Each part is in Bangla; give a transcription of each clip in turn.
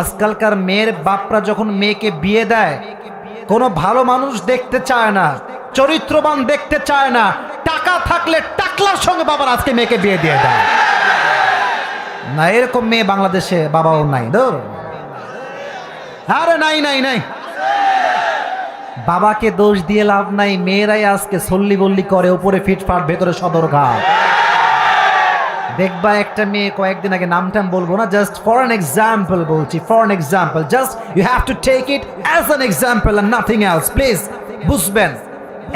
আজকালকার মেয়ের বাপরা যখন মেয়েকে বিয়ে দেয়, কোনো ভালো মানুষ দেখতে চায় না, চরিত্রবান দেখতে চায় না, টাকা থাকলে টাকলার সঙ্গে বাবার আজকে মেয়েকে বিয়ে দিয়ে দেয়। না, এরকম মেয়ে বাংলাদেশে বাবাও নাই, ধর। আরে নাই নাই নাই। বাবাকে দোষ দিয়ে লাভ নাই, মেয়েরাই আজকে সল্লি বল্লি করে, উপরে ফিটফাট, ভেতরে সদরঘাট। দেখবা একটা মেয়ে কয়েকদিন আগে নামটাম বলব না জাস্ট ফর অ্যান এক্সাম্পল বলছি for an example just you have to take it as an example and nothing else please বুঝবেন।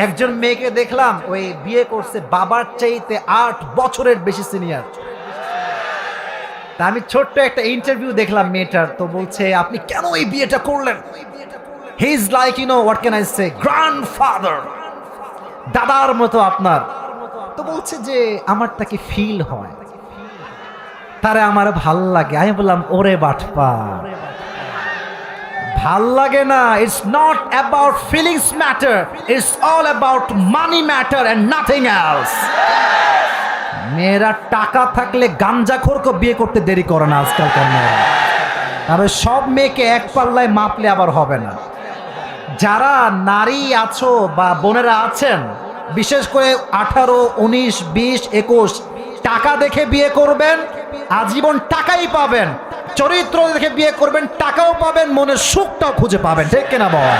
একজন মেয়েকে দেখলাম, ওই বিয়ে করছে বাবার চাইতে আট বছরের বেশি সিনিয়র তা আমি ছোট্ট একটা ইন্টারভিউ দেখলাম মেয়েটার, তো বলছে, আপনি কেন এই বিয়েটা করলেন? He is like you know what can I say grandfather দাদার মতো আপনার। তো বলছে যে আমার তাকে ফিল হয়? তারে আমার ভালো লাগে। আমি বললাম, ওরে বাটপা ভালো লাগে না। It's not about feelings matter it's all about money matter and nothing else মেয়েরা টাকা থাকলে গাঞ্জাখোরকে বিয়ে করতে দেরি করে না আজকালকার মেয়েরা। তবে সব মেয়েকে এক পাল্লায় মাপলে আবার হবে না। যারা নারী আছো বা বোনেরা আছেন, বিশেষ করে আঠারো, উনিশ, বিশ, একুশ, টাকা দেখে বিয়ে করবেন আজীবন টাকাই পাবেন। চরিত্র দেখে বিয়ে করবেন, টাকাও পাবেন, মনের সুখটাও খুঁজে পাবেন। ঠিক কেনা বল?